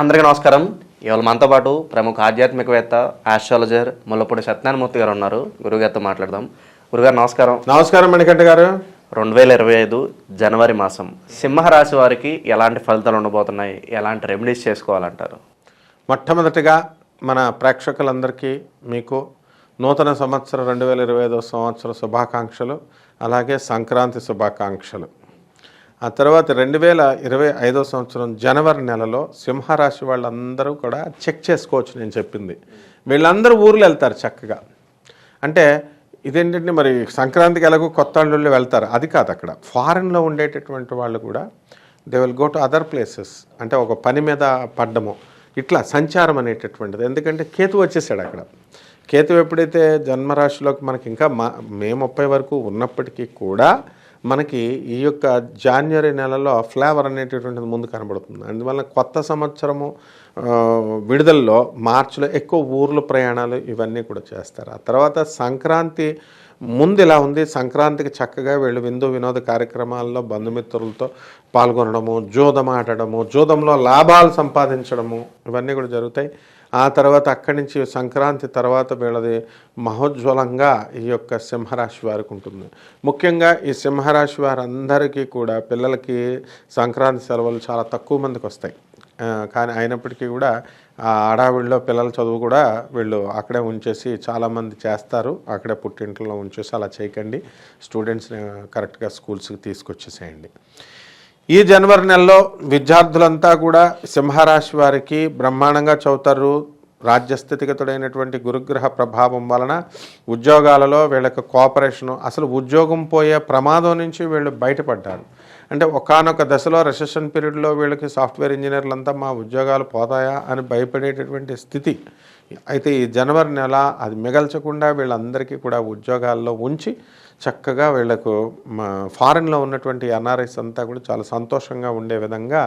అందరికీ నమస్కారం. ఇవాళ మనతో పాటు ప్రముఖ ఆధ్యాత్మికవేత్త ఆస్ట్రాలజర్ ముల్లపూడి సత్యనారాయణమూర్తి గారు ఉన్నారు. గురుగారితో మాట్లాడదాం. గురుగారు నమస్కారం. నమస్కారం మణికంఠ గారు. రెండు వేల ఇరవై ఐదు జనవరి మాసం. సింహరాశి వారికి ఎలాంటి ఫలితాలు ఉండబోతున్నాయి? ఎలాంటి రెమెడీస్ చేసుకోవాలంటారు? మొట్టమొదటిగా మన ప్రేక్షకులందరికీ మీకు నూతన సంవత్సరం రెండు వేల ఇరవై ఐదో సంవత్సర శుభాకాంక్షలు అలాగే సంక్రాంతి శుభాకాంక్షలు. ఆ తర్వాత రెండు వేల ఇరవై ఐదో సంవత్సరం జనవరి నెలలో సింహరాశి వాళ్ళందరూ కూడా చెక్ చేసుకోవచ్చు నేను చెప్పింది. వీళ్ళందరూ ఊర్లు వెళ్తారు చక్కగా. అంటే ఇదేంటంటే మరి సంక్రాంతికి ఎలాగో కొత్త వాళ్ళు వెళ్తారు. అది కాదు అక్కడ. ఫారెన్లో ఉండేటటువంటి వాళ్ళు కూడా they will go to other places అంటే ఒక పని మీద పడ్డము. ఇట్లా సంచారం అనేటటువంటిది. ఎందుకంటే కేతు వచ్చేసాడు అక్కడ. కేతు ఎప్పుడైతే జన్మరాశిలోకి మనకి ఇంకా మా మే ముప్పై వరకు ఉన్నప్పటికీ కూడా మనకి ఈ యొక్క జాన్వరి నెలలో ఫ్లేవర్ అనేటటువంటిది ముందు కనబడుతుంది. అందువల్ల కొత్త సంవత్సరము విడుదలలో మార్చిలో ఎక్కువ ఊర్లు ప్రయాణాలు ఇవన్నీ కూడా చేస్తారు. ఆ తర్వాత సంక్రాంతి ముందు ఇలా ఉంది. సంక్రాంతికి చక్కగా వీళ్ళు విందు వినోద కార్యక్రమాల్లో బంధుమిత్రులతో పాల్గొనడము జూదం ఆడడము జూదంలో లాభాలు సంపాదించడము ఇవన్నీ కూడా జరుగుతాయి. ఆ తర్వాత అక్కడి నుంచి సంక్రాంతి తర్వాత వీళ్ళది మహోజ్వలంగా ఈ యొక్క సింహరాశి వారికి ఉంటుంది. ముఖ్యంగా ఈ సింహరాశి వారందరికీ కూడా పిల్లలకి సంక్రాంతి సెలవులు చాలా తక్కువ మందికి వస్తాయి. కానీ అయినప్పటికీ కూడా ఆ ఆడావిడిలో పిల్లల చదువు కూడా వీళ్ళు అక్కడే ఉంచేసి చాలామంది చేస్తారు. అక్కడే పుట్టింట్లో ఉంచేసి అలా చేయకండి. స్టూడెంట్స్ని కరెక్ట్గా స్కూల్స్కి తీసుకొచ్చేసేయండి. ఈ జనవరి నెలలో విద్యార్థులంతా కూడా సింహరాశి వారికి బ్రహ్మాండంగా చదువుతారు. రాజ్యస్థితిగతుడైనటువంటి గురుగ్రహ ప్రభావం వలన ఉద్యోగాలలో వీళ్ళకి కోఆపరేషను అసలు ఉద్యోగం పోయే ప్రమాదం నుంచి వీళ్ళు బయటపడ్డారు. అంటే ఒకానొక దశలో రిసెషన్ పీరియడ్లో వీళ్ళకి సాఫ్ట్వేర్ ఇంజనీర్లంతా మా ఉద్యోగాలు పోతాయా అని భయపడేటటువంటి స్థితి. అయితే ఈ జనవరి నెల అది మిగల్చకుండా వీళ్ళందరికీ కూడా ఉద్యోగాల్లో ఉంచి చక్కగా వీళ్ళకు మా ఫారెన్లో ఉన్నటువంటి ఎన్ఆర్ఐస్ అంతా కూడా చాలా సంతోషంగా ఉండే విధంగా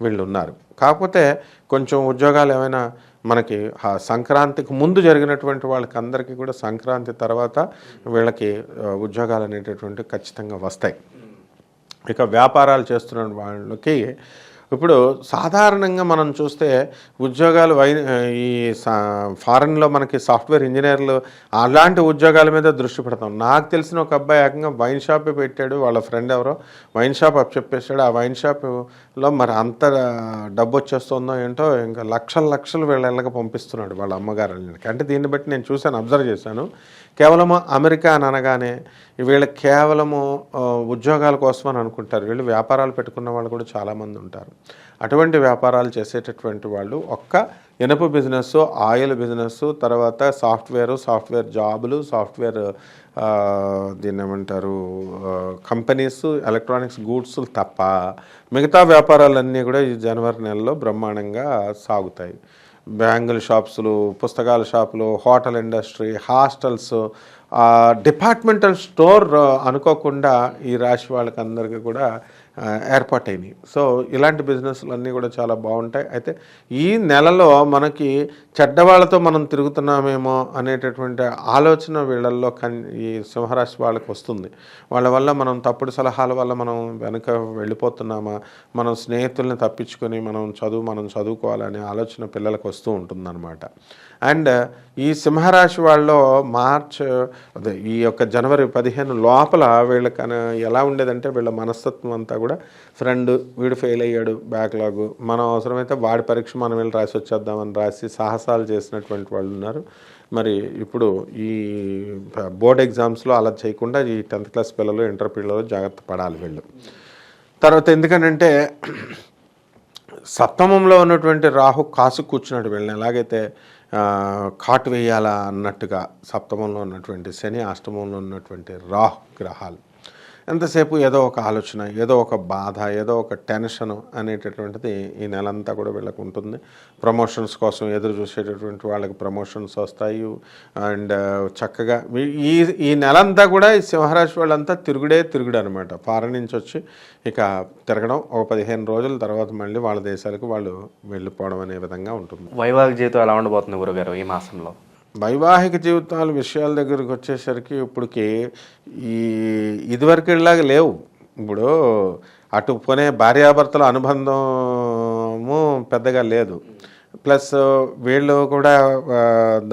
వీళ్ళు ఉన్నారు కాకపోతే కొంచెం ఉద్యోగాలు ఏమైనా మనకి ఆ సంక్రాంతికి ముందు జరిగినటువంటి వాళ్ళకి అందరికీ కూడా సంక్రాంతి తర్వాత వీళ్ళకి ఉద్యోగాలు అనేటటువంటి ఖచ్చితంగా వస్తాయి. ఇక వ్యాపారాలు చేస్తున్న వాళ్ళకి ఇప్పుడు సాధారణంగా మనం చూస్తే ఉద్యోగాలు వై ఈ సా ఫారెన్లో మనకి సాఫ్ట్వేర్ ఇంజనీర్లు అలాంటి ఉద్యోగాల మీద దృష్టి పెడతాం. నాకు తెలిసిన ఒక అబ్బాయి ఏకంగా వైన్ షాప్ పెట్టాడు. వాళ్ళ ఫ్రెండ్ ఎవరో వైన్ షాప్ అప్ చెప్పేశాడు. ఆ వైన్ షాప్లో మరి అంత డబ్బు వచ్చేస్తుందో ఏంటో ఇంకా లక్షల లక్షలు వీళ్ళ పంపిస్తున్నాడు వాళ్ళ అమ్మగారు. అంటే దీన్ని బట్టి నేను చూశాను అబ్జర్వ్ చేశాను. కేవలం అమెరికా అని అనగానే వీళ్ళు కేవలము ఉద్యోగాల కోసం అని అనుకుంటారు. వీళ్ళు వ్యాపారాలు పెట్టుకున్న వాళ్ళు కూడా చాలామంది ఉంటారు. అటువంటి వ్యాపారాలు చేసేటటువంటి వాళ్ళు ఒక్క ఇనప బిజినెస్ ఆయిల్ బిజినెస్ తర్వాత సాఫ్ట్వేర్ సాఫ్ట్వేర్ జాబులు సాఫ్ట్వేర్ దీన్ని ఏమంటారు కంపెనీస్ ఎలక్ట్రానిక్స్ గూడ్స్ తప్ప మిగతా వ్యాపారాలన్నీ కూడా ఈ జనవరి నెలలో బ్రహ్మాండంగా సాగుతాయి. బ్యాంగిల్ షాప్స్లు పుస్తకాల షాపులు hotel industry hostels departmental store అనుకోకుండా ఈ రాశి వాళ్ళకందరికీ కూడా ఏర్పాటైనవి సో ఇలాంటి బిజినెస్లు అన్నీ కూడా చాలా బాగుంటాయి. అయితే ఈ నెలలో మనకి చెడ్డవాళ్ళతో మనం తిరుగుతున్నామేమో అనేటటువంటి ఆలోచన వీళ్ళల్లో కన్ ఈ సింహరాశి వాళ్ళకి వస్తుంది. వాళ్ళ వల్ల మనం తప్పుడు సలహాల వల్ల మనం వెనుక వెళ్ళిపోతున్నామా? మనం స్నేహితుల్ని తప్పించుకొని మనం చదువు మనం చదువుకోవాలనే ఆలోచన పిల్లలకు వస్తూ ఉంటుందన్నమాట. అండ్ ఈ సింహరాశి వాళ్ళలో మార్చ్ అదే ఈ యొక్క జనవరి పదిహేను లోపల వీళ్ళకన ఎలా ఉండేదంటే వీళ్ళ మనస్తత్వం అంతా కూడా ఫ్రెండ్ వీడు ఫెయిల్ అయ్యాడు బ్యాక్లాగ్ మనం అవసరమైతే వాడి పరీక్ష మనం వెళ్ళి రాసి వచ్చేద్దామని రాసి సాహసాలు చేసినటువంటి వాళ్ళు ఉన్నారు. మరి ఇప్పుడు ఈ బోర్డ్ ఎగ్జామ్స్లో అలా చేయకుండా ఈ టెన్త్ క్లాస్ పిల్లలు ఇంటర్ పిల్లలు జాగ్రత్త పడాలి వీళ్ళు. తర్వాత ఎందుకనంటే సప్తమంలో ఉన్నటువంటి రాహు కాసు కూర్చున్నాడు వీళ్ళని. ఎలాగైతే కాటు వేయాలా అన్నట్టుగా సప్తమంలో ఉన్నటువంటి శని అష్టమంలో ఉన్నటువంటి రాహు గ్రహాలు. ఎంతసేపు ఏదో ఒక ఆలోచన ఏదో ఒక బాధ ఏదో ఒక టెన్షన్ అనేటటువంటిది ఈ నెలంతా కూడా వీళ్ళకు ఉంటుంది. ప్రమోషన్స్ కోసం ఎదురు చూసేటటువంటి వాళ్ళకి ప్రమోషన్స్ వస్తాయి. అండ్ చక్కగా ఈ ఈ నెలంతా కూడా ఈ సింహరాశి వాళ్ళంతా తిరుగుడే తిరుగుడు అనమాట ఫారెన్ నుంచి వచ్చి ఇక తిరగడం ఒక పదిహేను రోజుల తర్వాత మళ్ళీ వాళ్ళ దేశాలకు వాళ్ళు వెళ్ళిపోవడం అనే విధంగా ఉంటుంది. వైవాహిక జీవితం ఎలా ఉండబోతుంది గురుగారు ఈ మాసంలో? వైవాహిక జీవితాల విషయాల దగ్గరికి వచ్చేసరికి ఇప్పటికి ఈ ఇదివరకులాగా లేవు. ఇప్పుడు అటు పోనే భార్యాభర్తల అనుబంధము పెద్దగా లేదు. ప్లస్ వీళ్ళు కూడా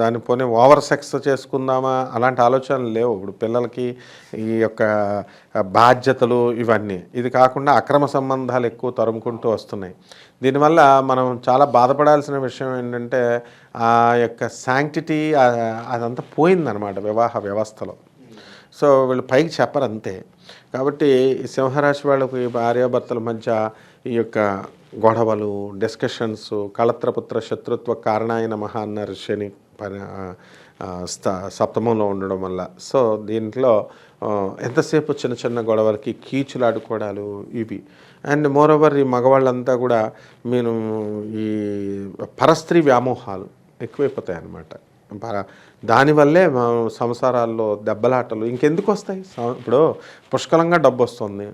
దాని పోనీ ఓవర్ సెక్స్ చేసుకుందామా? అలాంటి ఆలోచనలు లేవు. ఇప్పుడు పిల్లలకి ఈ యొక్క బాధ్యతలు ఇవన్నీ. ఇది కాకుండా అక్రమ సంబంధాలు ఎక్కువ తరుముకుంటూ వస్తున్నాయి. దీనివల్ల మనం చాలా బాధపడాల్సిన విషయం ఏంటంటే ఆ యొక్క శాంక్టిటీ అదంతా పోయిందనమాట వివాహ వ్యవస్థలో. సో వీళ్ళు పైకి చెప్పరు అంతే. కాబట్టి ఈ సింహరాశి వాళ్ళకి భార్యాభర్తల మధ్య ఈ యొక్క గొడవలు డిస్కషన్స్ కళత్రపుత్ర శత్రుత్వ కారణాయన మహా అన్నారు శని పని సప్తమంలో ఉండడం వల్ల. సో దీంట్లో ఎంతసేపు చిన్న చిన్న గొడవలకి కీచులాడుకోవడాలు ఇవి. అండ్ మోరోవర్ ఈ మగవాళ్ళంతా కూడా మీరు ఈ పరస్త్రీ వ్యామోహాలు ఎక్కువైపోతాయి అన్నమాట దానివల్లే మా సంసారాల్లో దెబ్బలాటలు ఇంకెందుకు వస్తాయి? ఇప్పుడు పుష్కలంగా డబ్బు వస్తుంది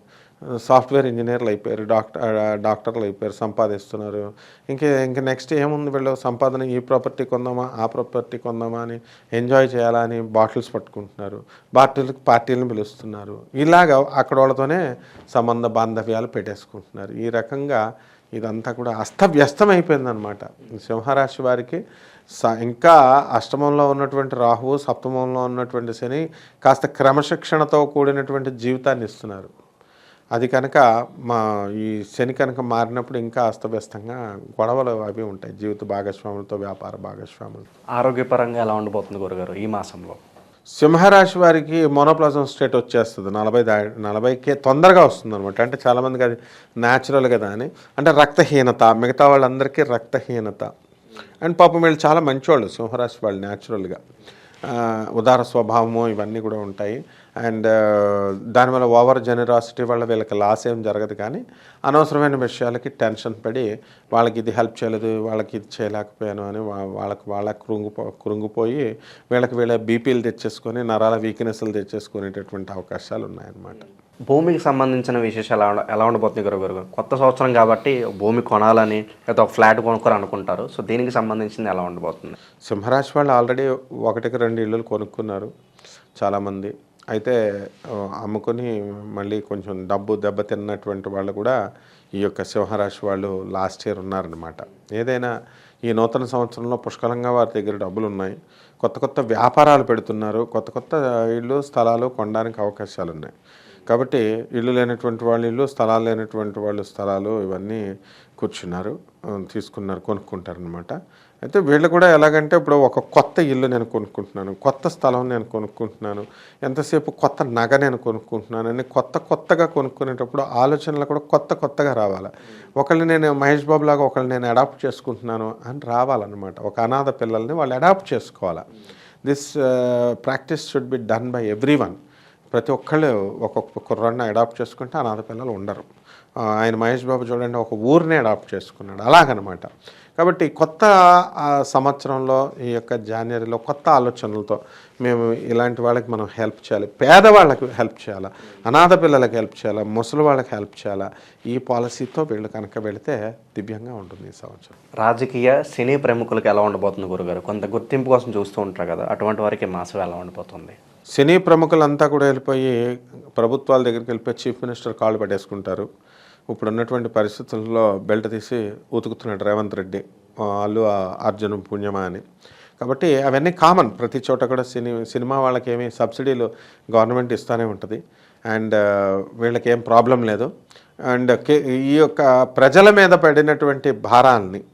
సాఫ్ట్వేర్ ఇంజనీర్లు అయిపోయారు డాక్టర్ డాక్టర్లు అయిపోయారు సంపాదిస్తున్నారు. ఇంకే ఇంక నెక్స్ట్ ఏముంది వీళ్ళు? సంపాదన ఈ ప్రాపర్టీ కొందామా ఆ ప్రాపర్టీ కొందామా అని ఎంజాయ్ చేయాలా అని బాటిల్స్ పట్టుకుంటున్నారు. బాటిల్కి పార్టీలను పిలుస్తున్నారు. ఇలాగ అక్కడ వాళ్ళతోనే సంబంధ బాంధవ్యాలు పెట్టేసుకుంటున్నారు. ఈ రకంగా ఇదంతా కూడా అస్తవ్యస్తం అయిపోయిందనమాట సింహరాశి వారికి స ఇంకా అష్టమంలో ఉన్నటువంటి రాహువు సప్తమంలో ఉన్నటువంటి శని కాస్త క్రమశిక్షణతో కూడినటువంటి జీవితాన్ని ఇస్తున్నారు. అది కనుక మా ఈ శని కనుక మారినప్పుడు ఇంకా అస్తవ్యస్తంగా గొడవలు అవి ఉంటాయి. జీవిత భాగస్వాములతో వ్యాపార భాగస్వాములతో. ఆరోగ్యపరంగా ఎలా ఉండబోతుంది గురుగారు ఈ మాసంలో? సింహరాశి వారికి మోనోప్లాజం స్టేట్ వచ్చేస్తుంది. నలభై దా నలభైకే తొందరగా వస్తుంది అనమాట అంటే చాలామందికి అది న్యాచురల్ కదా అని అంటే రక్తహీనత మిగతా వాళ్ళందరికీ రక్తహీనత. అండ్ పాపం వీళ్ళు చాలా మంచివాళ్ళు సింహరాశి వాళ్ళు న్యాచురల్గా. ఉదార స్వభావము ఇవన్నీ కూడా ఉంటాయి. అండ్ దానివల్ల ఓవర్ జనరాసిటీ వల్ల వీళ్ళకి లాస్ ఏం జరగదు కానీ అనవసరమైన విషయాలకి టెన్షన్ పడి వాళ్ళకి ఇది హెల్ప్ చేయలేదు వాళ్ళకి ఇది చేయలేకపోయాను అని వాళ్ళకు వాళ్ళకి వాళ్ళకి కృంగిపో కృంగిపోయి వీళ్ళకి వీళ్ళ బీపీలు తెచ్చేసుకొని నరాల వీక్నెస్లు తెచ్చేసుకునేటటువంటి అవకాశాలు ఉన్నాయన్నమాట. భూమికి సంబంధించిన విశేషాలు ఎలా ఎలా ఉండబోతుంది గురుగారు కొత్త సంవత్సరం కాబట్టి భూమి కొనాలని లేదా ఒక ఫ్లాట్ కొనుక్కోరు అనుకుంటారు సో దీనికి సంబంధించింది ఎలా ఉండబోతుంది? సింహరాశి వాళ్ళు ఆల్రెడీ ఒకటికి రెండు ఇళ్ళు కొనుక్కున్నారు చాలామంది. అయితే అమ్ముకొని మళ్ళీ కొంచెం డబ్బు దెబ్బతిన్నటువంటి వాళ్ళు కూడా ఈ యొక్క సింహరాశి వాళ్ళు లాస్ట్ ఇయర్ ఉన్నారనమాట ఏదైనా ఈ నూతన సంవత్సరంలో పుష్కలంగా వారి దగ్గర డబ్బులు ఉన్నాయి. కొత్త కొత్త వ్యాపారాలు పెడుతున్నారు. కొత్త కొత్త ఇళ్ళు స్థలాలు కొనడానికి అవకాశాలు ఉన్నాయి కాబట్టి ఇల్లు లేనటువంటి వాళ్ళు ఇల్లు స్థలాలు లేనటువంటి వాళ్ళు స్థలాలు ఇవన్నీ కూర్చున్నారు తీసుకున్నారు కొనుక్కుంటారనమాట అయితే వీళ్ళు కూడా ఎలాగంటే ఇప్పుడు ఒక కొత్త ఇల్లు నేను కొనుక్కుంటున్నాను కొత్త స్థలం నేను కొనుక్కుంటున్నాను ఎంతసేపు కొత్త నగ నేను కొనుక్కుంటున్నాను అని కొత్త కొత్తగా కొనుక్కునేటప్పుడు ఆలోచనలు కూడా కొత్త కొత్తగా రావాలి. ఒకళ్ళు నేను మహేష్ బాబు లాగా ఒకళ్ళు నేను అడాప్ట్ చేసుకుంటున్నాను అని రావాలన్నమాట. ఒక అనాథ పిల్లల్ని వాళ్ళు అడాప్ట్ చేసుకోవాలి. This practice should be done by everyone ప్రతి ఒక్కళ్ళు ఒక్కొక్క కుర్రాడిని అడాప్ట్ చేసుకుంటే అనాథ పిల్లలు ఉండరు. ఆయన మహేష్ బాబు చూడండి ఒక ఊరినే అడాప్ట్ చేసుకున్నాడు. అలాగనమాట. కాబట్టి కొత్త సంవత్సరంలో ఈ యొక్క జనవరిలో కొత్త ఆలోచనలతో మేము ఇలాంటి వాళ్ళకి మనం హెల్ప్ చేయాలి. పేదవాళ్ళకి హెల్ప్ చేయాలా? అనాథ పిల్లలకు హెల్ప్ చేయాలా? ముసలి వాళ్ళకి హెల్ప్ చేయాలా? ఈ పాలసీతో వీళ్ళు కనుక వెళితే దివ్యంగా ఉంటుంది ఈ సంవత్సరం. రాజకీయ సినీ ప్రముఖులకు ఎలా ఉండబోతుంది గురుగారు? కొంత గుర్తింపు కోసం చూస్తూ ఉంటారు కదా అటువంటి వారికి మాసం ఎలా ఉండిపోతుంది సినీ ప్రముఖులంతా కూడా వెళ్ళిపోయి ప్రభుత్వాల దగ్గరికి వెళ్ళిపోయి చీఫ్ మినిస్టర్ కాళ్ళు పట్టేసుకుంటారు. ఇప్పుడు ఉన్నటువంటి పరిస్థితుల్లో బెల్ట్ తీసి ఉతుకుతున్నాడు రేవంత్ రెడ్డి వాళ్ళు అల్లు అర్జున్ పుణ్యమా అని. కాబట్టి అవన్నీ కామన్. ప్రతి చోట కూడా సినీ సినిమా వాళ్ళకి ఏమి సబ్సిడీలు గవర్నమెంట్ ఇస్తూనే ఉంటుంది. అండ్ వీళ్ళకి ఏం ప్రాబ్లం లేదు. అండ్ ఈ యొక్క ప్రజల మీద పడినటువంటి భారాల్ని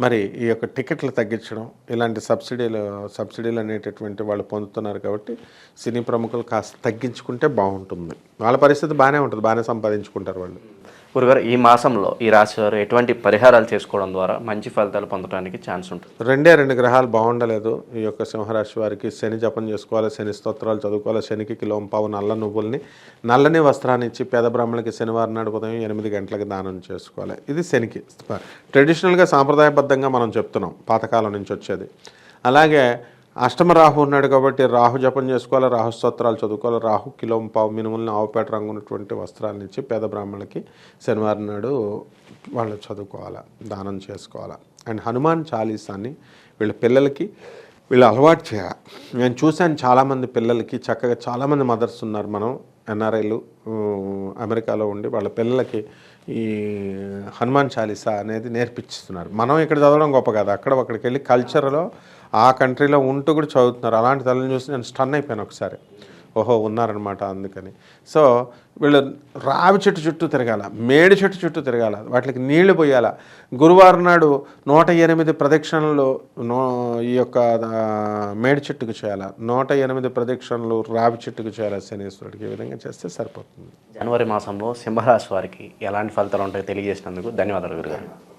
మరి ఈ యొక్క టికెట్లు తగ్గించడం ఇలాంటి సబ్సిడీలు సబ్సిడీలు అనేటటువంటి వాళ్ళు పొందుతున్నారు కాబట్టి సినీ ప్రముఖులు కాస్త తగ్గించుకుంటే బాగుంటుంది. వాళ్ళ పరిస్థితి బాగానే ఉంటుంది బాగానే సంపాదించుకుంటారు వాళ్ళు. గురుగారు ఈ మాసంలో ఈ రాశి వారు ఎటువంటి పరిహారాలు చేసుకోవడం ద్వారా మంచి ఫలితాలు పొందడానికి ఛాన్స్ ఉంటుంది? రెండే రెండు గ్రహాలు బాగుండలేదు. ఈ యొక్క సింహరాశి వారికి శని జపం చేసుకోవాలి శని స్తోత్రాలు చదువుకోవాలి శనికి కిలోం పావు నల్ల నువ్వుల్ని నల్లని వస్త్రాన్ని ఇచ్చి పేద బ్రాహ్మణులకి శనివారం నాడు ఉదయం ఎనిమిది గంటలకు దానం చేసుకోవాలి. ఇది శనికి. ట్రెడిషనల్గా సాంప్రదాయబద్ధంగా మనం చెప్తున్నాం పాతకాలం నుంచి వచ్చేది. అలాగే అష్టమ రాహు ఉన్నాడు కాబట్టి రాహు జపం చేసుకోవాలి రాహు స్తోత్రాలు చదువుకోవాలి రాహు కిలో పావు మినుములను ఆవుపేట రంగు ఉన్నటువంటి వస్త్రాలను ఇచ్చి పేద బ్రాహ్మణులకి శనివారం నాడు వాళ్ళు చదువుకోవాలి దానం చేసుకోవాలి. అండ్ హనుమాన్ చాలీసాన్ని వీళ్ళ పిల్లలకి వీళ్ళు అలవాటు చేయాలి. నేను చూశాను చాలామంది పిల్లలకి చక్కగా చాలామంది మదర్స్ ఉన్నారు మనం ఎన్ఆర్ఐలు అమెరికాలో ఉండి వాళ్ళ పిల్లలకి ఈ హనుమాన్ చాలీసా అనేది నేర్పిస్తున్నారు. మనం ఇక్కడ చదవడం గొప్ప కాదు అక్కడ అక్కడికి వెళ్ళి కల్చర్లో ఆ కంట్రీలో ఉంటూ కూడా చదువుతున్నారు. అలాంటి తల్లిని చూసి నేను స్టన్ అయిపోయాను ఒకసారి. ఓహో ఉన్నారనమాట అందుకని. సో వీళ్ళు రావి చెట్టు చుట్టూ తిరగాల మేడి చెట్టు చుట్టూ తిరగాల వాటికి నీళ్ళు పోయాల. గురువారం నాడు నూట ఎనిమిది ప్రదక్షిణలు నో ఈ యొక్క మేడి చెట్టుకు చేయాల. నూట ఎనిమిది ప్రదక్షిణలు రావి చెట్టుకు చేయాలి శనీశ్వరుడికి. ఈ విధంగా చేస్తే సరిపోతుంది. జనవరి మాసంలో సింహరాశి వారికి ఎలాంటి ఫలితాలు ఉంటాయో తెలియజేసినందుకు ధన్యవాదాలు గురుగారు.